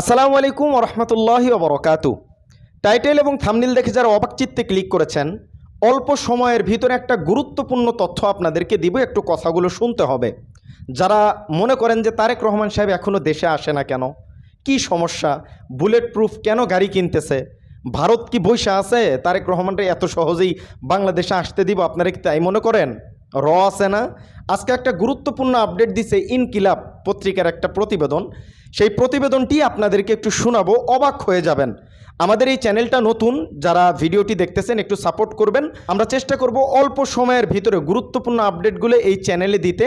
আসসালামু আলাইকুম রহমতুল্লাহি ওবরকাতু টাইটেল এবং থামনিল দেখে যারা অবাক চিত্তে ক্লিক করেছেন, অল্প সময়ের ভিতরে একটা গুরুত্বপূর্ণ তথ্য আপনাদেরকে দিব, একটু কথাগুলো শুনতে হবে। যারা মনে করেন যে তারেক রহমান সাহেব এখনও দেশে আসে না কেন? কি সমস্যা? বুলেট প্রুফ কেন গাড়ি কিনতেছে? ভারত কি বৈশা আছে? তারেক রহমানটা এত সহজেই বাংলাদেশে আসতে দিব, আপনারা কি তাই মনে করেন? র আছে না। আজকে একটা গুরুত্বপূর্ণ আপডেট দিছে ইনকিলাব পত্রিকার একটা প্রতিবেদন। সেই প্রতিবেদনটি আপনাদেরকে একটু শোনাবো, অবাক হয়ে যাবেন। আমাদের এই চ্যানেলটা নতুন, যারা ভিডিওটি দেখতেছেন একটু সাপোর্ট করবেন। আমরা চেষ্টা করব অল্প সময়ের ভিতরে গুরুত্বপূর্ণ আপডেটগুলো এই চ্যানেলে দিতে।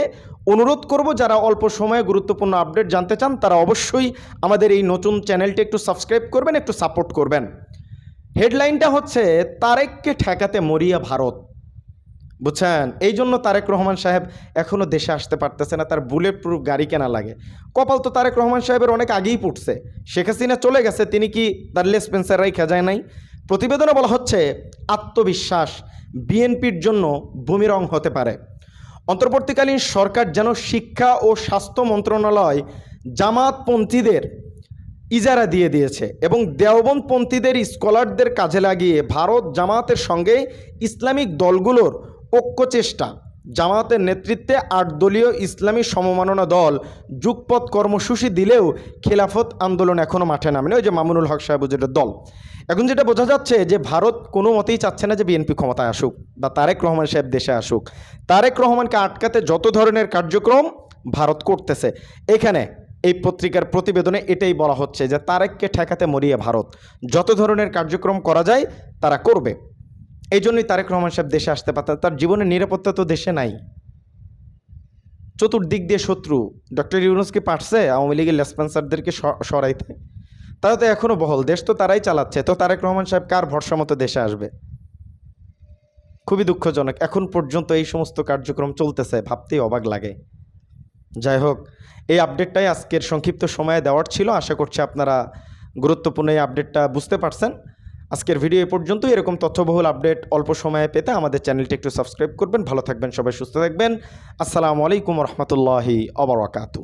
অনুরোধ করব, যারা অল্প সময়ে গুরুত্বপূর্ণ আপডেট জানতে চান, তারা অবশ্যই আমাদের এই নতুন চ্যানেলটি একটু সাবস্ক্রাইব করবেন, একটু সাপোর্ট করবেন। হেডলাইনটা হচ্ছে, তারেককে ঠেকাতে মরিয়া ভারত। বুঝছেন? এই জন্য তারেক রহমান সাহেব এখনও দেশে আসতে পারতেছে না, তার বুলেট প্রুফ গাড়ি কেনা লাগে। কপাল তো তারেক রহমান সাহেবের অনেক আগেই পুটছে শেখ হাসিনা চলে গেছে, তিনি কি তার লেসপেন্সার রাইখা যায় নাই? প্রতিবেদনে বলা হচ্ছে, আত্মবিশ্বাস বিএনপির জন্য ভূমিরং হতে পারে। অন্তর্বর্তীকালীন সরকার যেন শিক্ষা ও স্বাস্থ্য মন্ত্রণালয় জামাতপন্থীদের ইজারা দিয়ে দিয়েছে এবং দেওবন্দপন্থীদের স্কলারদের কাজে লাগিয়ে ভারত জামাতের সঙ্গে ইসলামিক দলগুলোর ঐক্যচেষ্টা জামাতের নেতৃত্বে আট দলীয় ইসলামী সমমাননা দল যুগপথ কর্মসূচি দিলেও খেলাফত আন্দোলন এখনও মাঠে নামেনি। ওই যে মামুনুল হক সাহেবের দল। এখন যেটা বোঝা যাচ্ছে যে ভারত কোনো মতেই চাচ্ছে না যে বিএনপি ক্ষমতায় আসুক বা তারেক রহমান সাহেব দেশে আসুক। তারেক রহমানকে আটকাতে যত ধরনের কার্যক্রম ভারত করতেছে। এখানে এই পত্রিকার প্রতিবেদনে এটাই বলা হচ্ছে যে তারেককে ঠেকাতে মরিয়ে ভারত। যত ধরনের কার্যক্রম করা যায় তারা করবে। এই জন্যই তারেক রহমান সাহেব দেশে আসতে পারতেন তার জীবনের নিরাপত্তা তো দেশে নাই। চতুর্দিক দিয়ে শত্রু। ডক্টর ইউনুসকে পাঠছে আওয়ামী লীগের লেসপেন্সারদেরকে সরাইতে। তারা তো এখনও বহল, দেশ তো তারাই চালাচ্ছে। তো তারেক রহমান সাহেব কার ভরসা মতো দেশে আসবে? খুবই দুঃখজনক। এখন পর্যন্ত এই সমস্ত কার্যক্রম চলতেছে, ভাবতেই অবাক লাগে। যাই হোক, এই আপডেটটাই আজকের সংক্ষিপ্ত সময়ে দেওয়ার ছিল। আশা করছি আপনারা গুরুত্বপূর্ণ এই আপডেটটা বুঝতে পারছেন। আজকের ভিডিও এ পর্যন্ত এরকম তথ্যবহুল আপডেট অল্প সময়ে পেতে আমাদের চ্যানেলটি একটু সাবস্ক্রাইব করবেন। ভালো থাকবেন, সবাই সুস্থ থাকবেন। আসসালামু আলাইকুম রহমতুল্লাহি অবরাকাতু